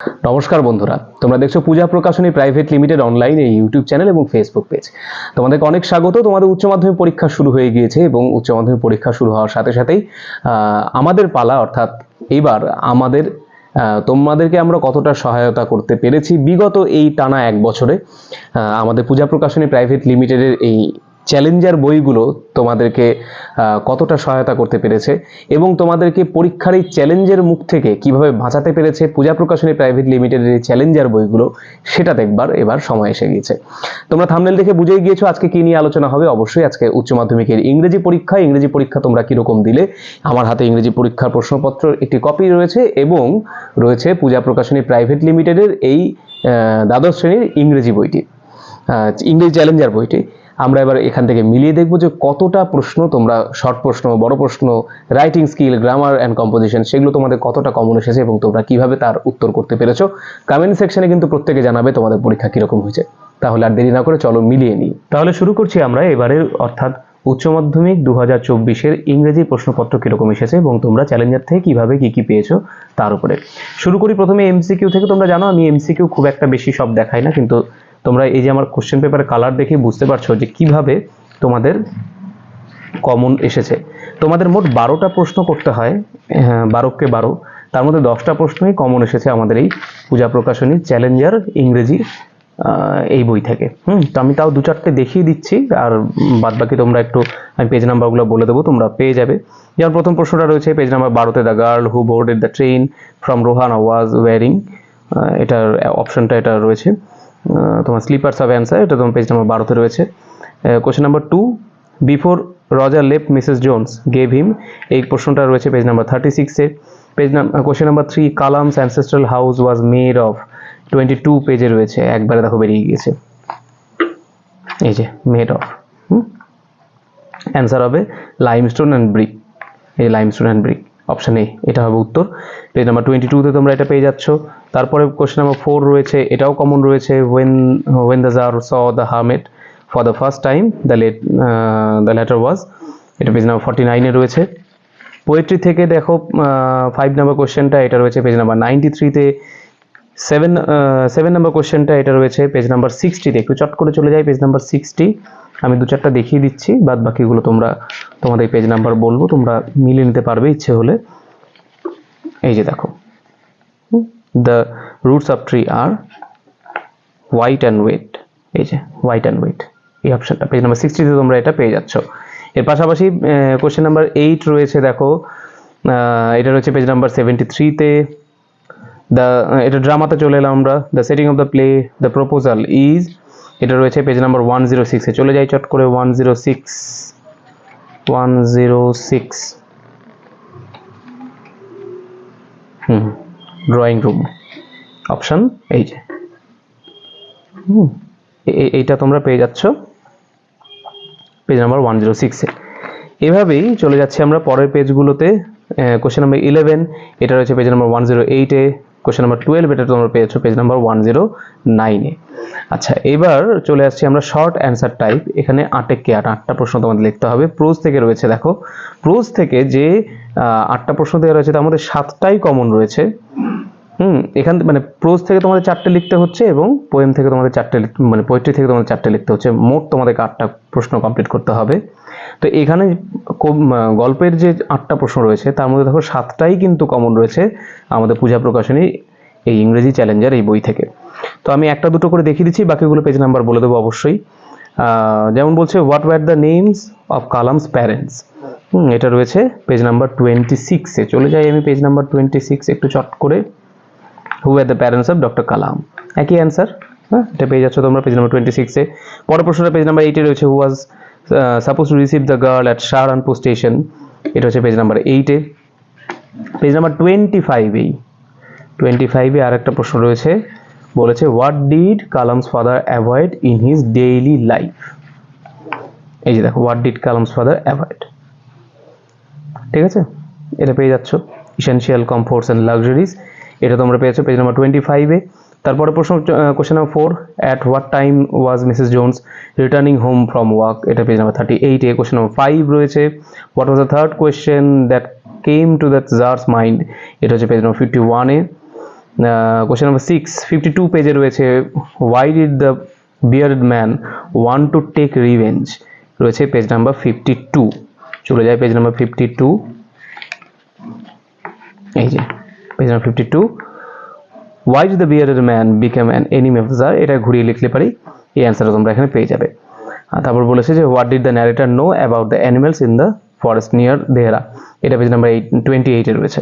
নমস্কার বন্ধুরা, তোমরা দেখছ Puja Prakashani private limited online এই ইউটিউব চ্যানেল এবং ফেসবুক পেজ তোমাদেরকে অনেক স্বাগত, তোমাদের উচ্চ মাধ্যমিক পরীক্ষা শুরু হয়ে গিয়েছে এবং উচ্চ মাধ্যমিক পরীক্ষা শুরু হওয়ার সাথে সাথেই আমাদের পালা অর্থাৎ এইবার আমাদের তোমাদেরকে আমরা কতটা সহায়তা করতে পেরেছি বিগত এই টানা এক বছরে আমাদের পূজা প্রকাশনী প্রাইভেট লিমিটেডের এই চ্যালেঞ্জার বইগুলো তোমাদেরকে কতটা সহায়তা করতে পেরেছে এবং তোমাদেরকে পরীক্ষার এই চ্যালেঞ্জের মুখ থেকে কীভাবে বাঁচাতে পেরেছে পূজা প্রকাশনী প্রাইভেট লিমিটেডের এই চ্যালেঞ্জার বইগুলো, সেটা দেখবার এবার সময় এসে গিয়েছে। তোমরা থামনেল দেখে বুঝেই গিয়েছো আজকে কি নিয়ে আলোচনা হবে। অবশ্যই আজকে উচ্চ মাধ্যমিকের ইংরেজি পরীক্ষা ইংরেজি পরীক্ষা তোমরা কীরকম দিলে? আমার হাতে ইংরেজি পরীক্ষার প্রশ্নপত্র, একটি কপি রয়েছে এবং রয়েছে পূজা প্রকাশনী প্রাইভেট লিমিটেডের এই দ্বাদশ শ্রেণির ইংরেজি বইটি ইংরেজি চ্যালেঞ্জার বইটি। আমরা এবার এখান থেকে মিলিয়ে দেখব যে কতটা প্রশ্ন তোমরা শর্ট প্রশ্ন, বড় প্রশ্ন writing skill grammar and composition সেগুলো তোমাদের কতটা কমন এসেছে এবং তোমরা কীভাবে তার উত্তর করতে পেরেছ? কমেন্ট সেকশনে কিন্তু প্রত্যেকে জানাবে তোমাদের পরীক্ষা কীরকম হয়েছে। তাহলে আর দেরি না করে চলো মিলিয়ে নিই। তাহলে শুরু করছি আমরা এবারের, অর্থাৎ উচ্চ মাধ্যমিক দু হাজার চব্বিশের ইংরেজি প্রশ্নপত্র কীরকম এসেছে এবং তোমরা চ্যালেঞ্জার থেকে কীভাবে কি কি পেয়েছ তার উপরে। শুরু করি প্রথমে এমসিকিউ থেকে, তোমরা জানো আমি এমসিকিউ খুব একটা বেশি সব দেখাই না, কিন্তু তোমরা এই যে আমার কোশ্চেন পেপারের কালার দেখে বুঝতে পারছ যে কীভাবে তোমাদের কমন এসেছে। তোমাদের মোট বারোটা প্রশ্ন করতে হয় হ্যাঁ, বারোকে বারো। তার মধ্যে দশটা প্রশ্নই কমন এসেছে আমাদের এই পূজা প্রকাশনী চ্যালেঞ্জার ইংরেজি এই বই থেকে। হুম তো আমি তাও দু চারটে দেখিয়ে দিচ্ছি আর বাদ বাকি তোমরা একটু আমি পেজ নাম্বারগুলো বলে দেবো তোমরা পেয়ে যাবে। যেমন প্রথম প্রশ্নটা রয়েছে পেজ নাম্বার বারোতে the girl who boarded the train from Rohan was wearing এটার অপশনটা এটা রয়েছে। তোমার স্লিপার্স অফ অ্যান্সার এটা তোমার পেজ নাম্বার বারোতে রয়েছে। Question number two before Roger left Mrs Jones gave him এই প্রশ্নটা রয়েছে পেজ নাম্বার থার্টি সিক্সে page number question number three Kalam's ancestral house was made of twenty two পেজে রয়েছে, একবারে দেখো বেরিয়ে গিয়েছে। এই যে মেড অফ অ্যান্সার হবে লাইমস্টোন অ্যান্ড ব্রিক এই limestone and brick option A এটা হবে উত্তর। পেজ নাম্বার টোয়েন্টি টুতে তোমরা এটা পেয়ে যাচ্ছ। তারপরে কোশ্চেন নাম্বার ফোর রয়েছে, এটাও কমন রয়েছে when when the jar saw the hamlet for the first time the let the letter was এটা পেজ নাম্বার ফর্টি নাইনে রয়েছে। পোয়েট্রি থেকে দেখো ফাইভ নাম্বার কোশ্চেনটা এটা রয়েছে পেজ নাম্বার নাইনটি থ্রিতে সেভেন সেভেন নাম্বার কোশ্চেনটা এটা রয়েছে পেজ নাম্বার সিক্সটিতে একটু চট করে চলে যাই পেজ নাম্বার সিক্সটি আমি দু চারটা দেখিয়ে দিচ্ছি, বাদ বাকিগুলো তোমরা, তোমাদের পেজ নাম্বার বলব, তোমরা মিলিয়ে নিতে পারবে ইচ্ছে হলে। এই যে দেখো। The roots of tree are white and wet এই যে হোয়াইট অ্যান্ড ওয়েট এই অপশনটা পেজ নাম্বার সিক্সটিতে তোমরা এটা পেয়ে যাচ্ছ। এর পাশাপাশি কোশ্চেন নাম্বার এইট রয়েছে, দেখো। এটা রয়েছে পেজ নাম্বার সেভেন্টি থ্রিতে দ্য এটা ড্রামাতে চলে এলাম আমরা। The setting of the play the proposal is এটা রয়েছে পেজ নাম্বার ওয়ান জিরো সিক্সে চলে যাই চট করে one zero six one zero six hmm. Drawing room option এই যে। এইটা তোমরা পেয়ে যাচ্ছ। পেজ নাম্বার ওয়ান জিরো সিক্সে এভাবেই চলে যাচ্ছে আমরা পরের পেজগুলোতে কোশ্চেন নাম্বার ইলেভেন এটা রয়েছে পেজ নাম্বার ওয়ান জিরো এইটে কোশ্চেন নাম্বার টুয়েলভ এটা তোমরা পেয়েছ পেজ নাম্বার ওয়ান জিরো নাইনে আচ্ছা এবার চলে আসছি আমরা শর্ট অ্যান্সার টাইপ এখানে আটে কে, আট, আটটা প্রশ্ন তোমাদের লিখতে হবে। প্রোজ থেকে রয়েছে, দেখো। প্রোজ থেকে যে আটটা প্রশ্ন দেওয়া রয়েছে, তার মধ্যে সাতটাই কমন রয়েছে। হুম, এখান মানে প্রোজ থেকে তোমাদের চারটে লিখতে হচ্ছে এবং পোয়েম থেকে তোমাদের চারটে মানে পোয়েট্রি থেকে তোমাদের চারটে লিখতে হচ্ছে। মোট তোমাদেরকে আটটা প্রশ্ন কমপ্লিট করতে হবে। তো এখানে গল্পের যে আটটা প্রশ্ন রয়েছে, তার মধ্যে দেখো সাতটাই কিন্তু কমন রয়েছে আমাদের পূজা প্রকাশনী, এই ইংরেজি চ্যালেঞ্জার এই বই থেকে। তো আমি একটা দুটো করে দেখিয়ে দিচ্ছি, বাকিগুলো পেজ নাম্বার বলে দেবো অবশ্যই। যেমন বলছে what were the names of Kalam's parents এটা রয়েছে পেজ নাম্বার টোয়েন্টি সিক্সে চলে যাই আমি পেজ নাম্বার টোয়েন্টি সিক্স একটু চট করে। Who are the parents of doctor Kalam একই অ্যান্সার হ্যাঁ এটা পেয়ে যাচ্ছ তোমরা পেজ নাম্বার টোয়েন্টি সিক্সে পরের প্রশ্নটা পেজ নাম্বার এইটে রয়েছে who was suppose to receive the girl at Saharanpur station এটা হচ্ছে পেজ নাম্বার এইটে পেজ নাম্বার টোয়েন্টি ফাইভেই টোয়েন্টি ফাইভে আর একটা প্রশ্ন রয়েছে, বলেছে what did Kalam's father avoid in his daily life এই যে দেখো what did Kalam's father avoid ঠিক আছে? এটা পেয়ে যাচ্ছ। ইসেনশিয়াল কমফোর্টস অ্যান্ড লাক্সারিজ এটা তোমরা পেয়েছ পেজ নাম্বার টোয়েন্টি ফাইভে তারপরে প্রশ্ন question number four at what time was Mrs Jones returning home from work এটা পেজ নাম্বার থার্টি এইটে কোশ্চেন নাম্বার ফাইভ রয়েছে। What was the third question that came to that jar's mind এটা হচ্ছে page number fifty ওয়ানে question number six fifty two পেজে রয়েছে। Why did the bearded man want to take revenge রয়েছে page number fifty two চলে যায় page number fifty two এই যে page number fifty two why did the বিয়ারের man become an enemy officer এটা ঘুরিয়ে লিখলে পারি, এই অ্যান্সারটা তোমরা এখানে পেয়ে যাবে। তারপর বলেছে যে what did the narrator know about the animals in the forest near Dehra এটা পেজ নাম্বার এইট টোয়েন্টি এইটে রয়েছে।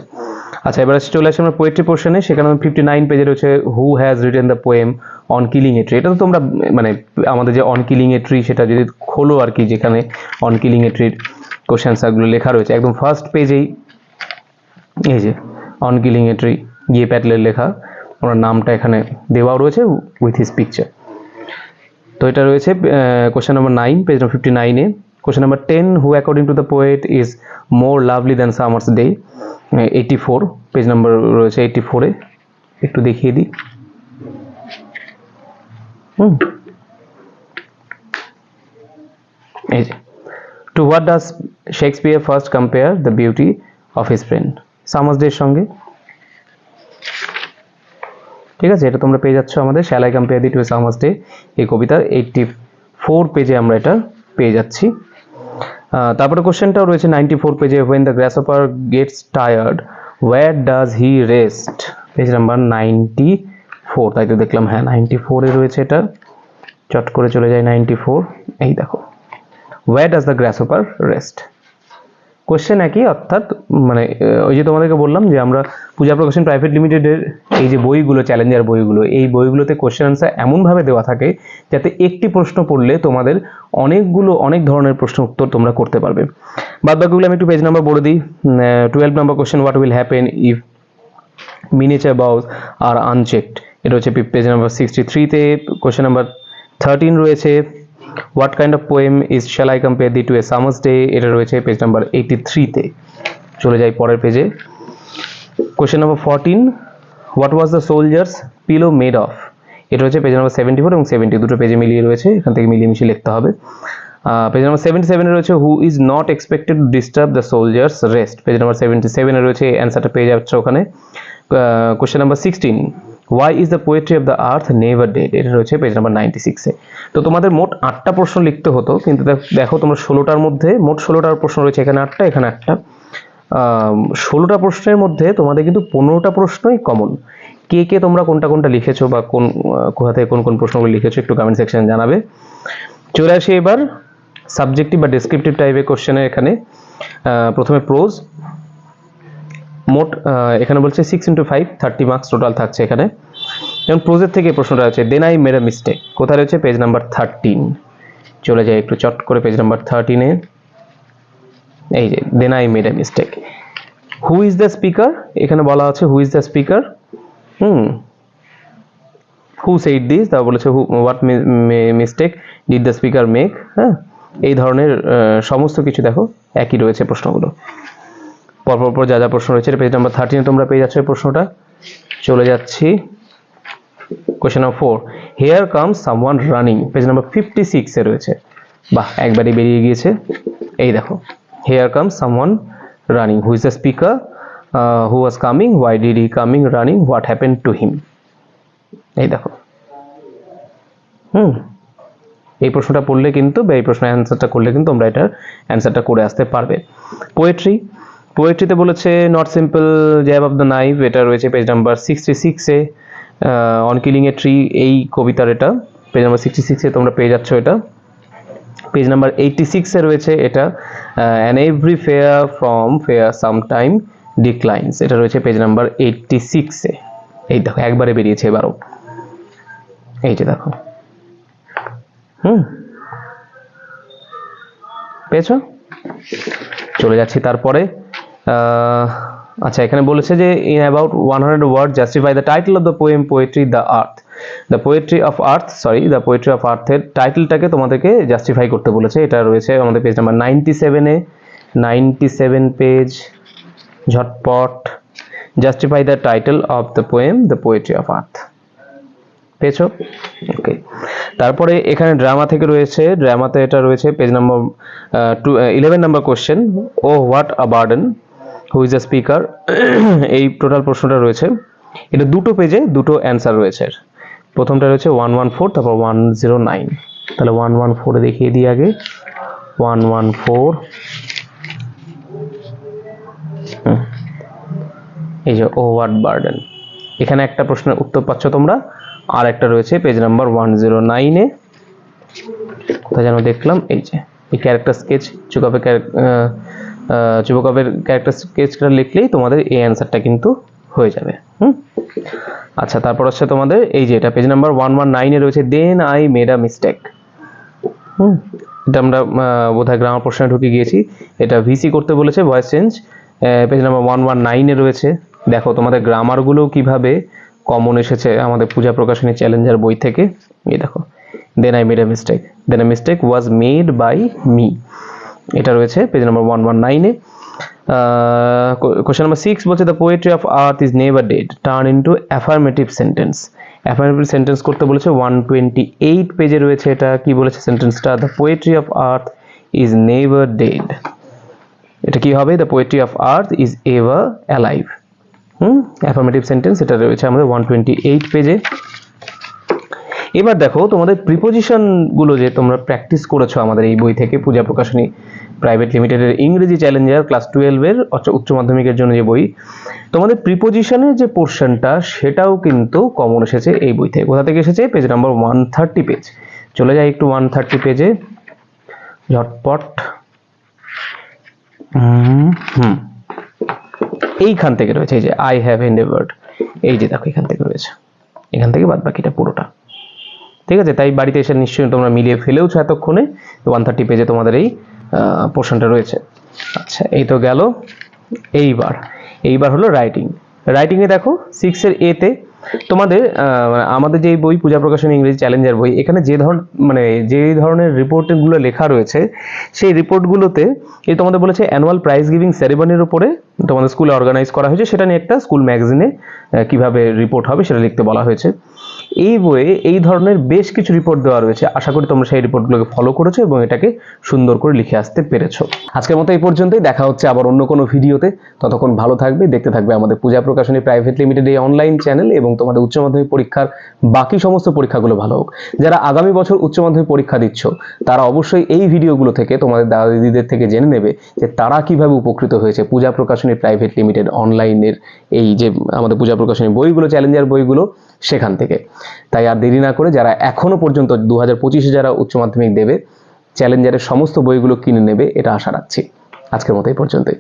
আচ্ছা এবার চলে আসছে আমরা পোয়েট্রি পোর্শনে সেখানে ফিফটি নাইন পেজে রয়েছে who has written the poem on killing a tree এটা তো তোমরা মানে আমাদের যে অন কিলিং এ ট্রি সেটা যদি খোলো আর কি, যেখানে অন কিলিং এ ট্রির কোশ্চেন আনসারগুলো লেখা রয়েছে। একদম ফার্স্ট পেজেই এই যে অন কিলিং এ ট্রি গিয়ে প্যাটেলের লেখা, ওনার নামটা এখানে দেওয়াও রয়েছে উইথ হিস পিকচার তো এটা রয়েছে question number nine page number fifty নাইনে question number ten who according to the poet is more lovely than summer's day eighty four page number রয়েছে এইটি ফোরে একটু দেখিয়ে দিই। এই যে to what does Shakespeare first compare the beauty of his friend summer's ডের সঙ্গে। ঠিক আছে, এটা তোমরা পেয়ে যাচ্ছ আমাদের। Shall I compare thee to summer's day এই কবিতার এইটটি ফোর পেজে আমরা এটা পেয়ে যাচ্ছি। তারপরে কোশ্চেনটাও রয়েছে নাইনটি ফোর পেজে when the grasshopper gets tired where does he rest page number ninety four তাই তো দেখলাম হ্যাঁ নাইনটি ফোরে রয়েছে এটা। চট করে চলে যায় নাইনটি ফোর এই দেখো। Where does the grasshopper rest question একই, অর্থাৎ মানে ওই যে তোমাদেরকে বললাম যে আমরা পূজা প্রকাশন প্রাইভেট লিমিটেডের এই যে বইগুলো চ্যালেঞ্জার বইগুলো, এই বইগুলোতে কোশ্চেন আনসার এমনভাবে দেওয়া থাকে যাতে একটি প্রশ্ন পড়লে তোমাদের অনেকগুলো, অনেক ধরনের প্রশ্ন উত্তর তোমরা করতে পারবে। বাদ বাকিগুলো আমি একটু পেজ নাম্বার বলে দিই। Twelve number question what will happen if miniature bows are unchecked এটা হচ্ছে পেজ নাম্বার সিক্সটি থ্রিতে কোশ্চেন নাম্বার থার্টিন রয়েছে। What kind of poem is shall I compare thee to a summer's day এটা রয়েছে page number এইটি থ্রিতে চলে যাই পরের পেজে question number fourteen what was the soldier's pillow made of এটা হচ্ছে পেজ নাম্বার সেভেন্টি ফোর এবং সেভেন্টি দুটো পেজে মিলিয়ে রয়েছে, এখান থেকে মিলিয়ে মিশিয়ে লিখতে হবে। পেজ নাম্বার সেভেন্টি সেভেনে রয়েছে who is not expected to disturb the soldier's rest page number seventy সেভেনে রয়েছে অ্যান্সারটা পেয়ে যাচ্ছে ওখানে। Question number sixteen why is the poetry of the earth never dead এটা রয়েছে পেজ নাম্বার নাইনটি সিক্সে তো তোমাদের মোট আটটা প্রশ্ন লিখতে হতো, কিন্তু দেখ- তোমরা ষোলোটার মধ্যে, মোট ষোলোটার প্রশ্ন রয়েছে, এখানে আটটা, এখানে একটা ষোলোটা প্রশ্নের মধ্যে তোমাদের কিন্তু পনেরোটা প্রশ্নই কমন কে কে তোমরা কোনটা কোনটা লিখেছো বা কোন কোথা থেকে কোন কোন প্রশ্নগুলো লিখেছো একটু কমেন্ট সেকশনে জানাবে। চলে আসি এবার সাবজেক্টিভ বা ডেসক্রিপটিভ টাইপের কোশ্চেনে এখানে। প্রথমে প্রোজ মোট এখানে বলছে six into five thirty marks total থাকছে এখানে। যেমন প্রোজের থেকে প্রশ্নটা আছে দেন আই মেড মিস্টেক কোথায় রয়েছে? পেজ নাম্বার থার্টিন চলে যায় একটু চট করে পেজ নাম্বার থার্টিনে এই যে then I made mistake who is the speaker এখানে বলা আছে who is the speaker hmm. Who said this তা বলেছে who what mistake did the speaker make হ্যাঁ? এই ধরনের সমস্ত কিছু দেখো, একই রয়েছে প্রশ্নগুলো। পরপর পর যা যা প্রশ্ন রয়েছে পেজ নাম্বার থার্টিনে তোমরা পেয়ে যাচ্ছ প্রশ্নটা। চলে যাচ্ছি। Question number four here comes someone running page number fifty সিক্সে রয়েছে। বাহ, একবারই বেরিয়ে গিয়েছে। এই দেখো here comes someone running who is the speaker who was coming why did he coming running what happen to him এই দেখো। হুম, এই প্রশ্নটা পড়লে কিন্তু বা এই প্রশ্নের অ্যান্সারটা করলে কিন্তু তোমরা এটার অ্যান্সারটা করে আসতে পারবে। পোয়েট্রি পোয়েট্রিতে বলেছে not simple jab of the knife এটা রয়েছে পেজ নাম্বার সিক্সটি সিক্সে অন কিলিং এ ট্রি এই কবিতার এটা পেজ নাম্বার সিক্সটি সিক্সে তোমরা পেয়ে যাচ্ছ এটা। পেজ নাম্বার এইটটি সিক্সে রয়েছে এটা and every fair from fair sometime time declines এটা রয়েছে পেজ নাম্বার এইটটি সিক্সে এই দেখো, একবারে বেরিয়েছে এবারও। এই যে দেখো। হুম। পেয়েছ? চলে যাচ্ছি তারপরে। আচ্ছা এখানে বলেছে যে in about one hundred word justify the title of the poem poetry the earth the poetry of earth sorry the poetry of আর্থের টাইটেলটাকে তোমাদেরকে জাস্টিফাই করতে বলেছে। এটা রয়েছে আমাদের পেজ নাম্বার নাইনটি সেভেনে নাইনটি সেভেন পেজ ঝটপট। Justify the title of the poem the poetry of earth পেয়েছ? ওকে তারপরে এখানে ড্রামা থেকে রয়েছে। ড্রামাতে এটা রয়েছে page number two eleven number question o what a burden who is the speaker এই টোটাল প্রশ্নটা রয়েছে। এটা দুটো পেজে দুটো অ্যান্সার রয়েছে। প্রথমটা রয়েছে ওয়ান ওয়ান ফোর তারপর ওয়ান জিরো নাইন তাহলে ওয়ান ওয়ান ফোরে দেখিয়ে দিই আগে। ওয়ান ওয়ান ফোর এই যে ওয়ার্ড বার্ডেন এখানে একটা প্রশ্নের উত্তর পাচ্ছ তোমরা। আর একটা রয়েছে পেজ নাম্বার ওয়ান জিরো নাইনে কোথায় যেন দেখলাম, এই যে, এই ক্যারেক্টার স্কেচ চুকাপের চুবকপের ক্যারেক্টার স্কেচটা লিখলেই তোমাদের এই অ্যান্সারটা কিন্তু হয়ে যাবে, হুম? আচ্ছা তারপর হচ্ছে তোমাদের এই যে এটা পেজ নাম্বার ওয়ান ওয়ান নাইনে রয়েছে then I made a mistake hmm? এটা আমরা বোধহয় গ্রামার প্রশ্নে ঢুকে গিয়েছি। এটা ভিসি করতে বলেছে voice change page number one one নাইনে রয়েছে। দেখো, তোমাদের গ্রামারগুলো কীভাবে কমন এসেছে আমাদের পূজা প্রকাশনী চ্যালেঞ্জার বই থেকে। এই দেখো then I made a mistake then a mistake was made by me এটা রয়েছে পেজ নাম্বার ওয়ান ওয়ান নাইনে কোশ্চেন নাম্বার সিক্স বলছে the poetry of earth is never dead turn into affirmative sentence affirmative sentence করতে বলেছে one twenty eight পেজে রয়েছে এটা, কি বলেছে সেন্টেন্সটা the poetry of earth is never dead এটা কি হবে? The poetry of earth is ever alive hmm affirmative sentence এটা রয়েছে আমাদের ওয়ান টোয়েন্টি এইট পেজে এবার দেখো, তোমাদের প্রিপোজিশনগুলো যে তোমরা প্র্যাকটিস করেছ আমাদের এই বই থেকে, পূজা প্রকাশনী প্রাইভেট লিমিটেডের ইংরেজি চ্যালেঞ্জার ক্লাস টুয়েলভের উচ্চ মাধ্যমিকের জন্য যে বই, তোমাদের প্রিপোজিশনের যে পোর্শনটা সেটাও কিন্তু কমন এসেছে এই বই থেকে। কোথা থেকে এসেছে? Page number one thirty page চলে যাই একটু ওয়ান থার্টি পেজে ঝটপট। হুম। এইখান থেকে রয়েছে এই যে আই হ্যাভ এন্ডেভার্ড এই যে দেখো, এখান থেকে রয়েছে। এখান থেকে বাদ বাকিটা পুরোটা। ঠিক আছে? তাই বাড়িতে এসে নিশ্চয়ই তোমরা মিলিয়ে ফেলেওছো এতক্ষণে। ওয়ান থার্টি পেজে তোমাদের এই পোর্শনটা রয়েছে। আচ্ছা এই তো গেল। এইবার এইবার হলো রাইটিং রাইটিংয়ে দেখো সিক্সের এতে তোমাদের মানে আমাদের যে বই, পূজা প্রকাশন ইংরেজি চ্যালেঞ্জার বই, এখানে যে ধরন মানে যে ধরনের রিপোর্টগুলো লেখা রয়েছে, সেই রিপোর্টগুলোতে এই তোমাদের বলেছে অ্যানুয়াল প্রাইজ গিভিং সেরেমনির উপরে তোমাদের স্কুলে অর্গানাইজ করা হয়েছে। সেটা নিয়ে একটা স্কুল ম্যাগাজিনে কীভাবে রিপোর্ট হবে সেটা লিখতে বলা হয়েছে। এই বইয়ে এই ধরনের বেশ কিছু রিপোর্ট দেওয়া রয়েছে। আশা করি তোমরা সেই রিপোর্টগুলোকে ফলো করেছ এবং এটাকে সুন্দর করে লিখে আসতে পেরেছ। আজকের মতো এই পর্যন্তই। দেখা হচ্ছে আবার অন্য কোনো ভিডিওতে ততক্ষণ ভালো থাকবে, দেখতে থাকবে আমাদের পূজা প্রকাশনী প্রাইভেট লিমিটেড এই অনলাইন চ্যানেল এবং তোমাদের উচ্চ মাধ্যমিক পরীক্ষার বাকি সমস্ত পরীক্ষাগুলো ভালো হোক। যারা আগামী বছর উচ্চ মাধ্যমিক পরীক্ষা দিচ্ছ, তারা অবশ্যই এই ভিডিওগুলো থেকে তোমাদের দাদা দিদিদের থেকে জেনে নেবে যে তারা কীভাবে উপকৃত হয়েছে পূজা প্রকাশনী প্রাইভেট লিমিটেড অনলাইনের এই যে আমাদের পূজা প্রকাশনী বইগুলো চ্যালেঞ্জার বইগুলো, সেখান থেকে। তাই আর দেরি না করে যারা এখনও পর্যন্ত দু হাজার পঁচিশে যারা উচ্চ মাধ্যমিক দেবে চ্যালেঞ্জারের সমস্ত বইগুলো কিনে নেবে, এটা আশা রাখছি। আজকের মতো এই পর্যন্তই।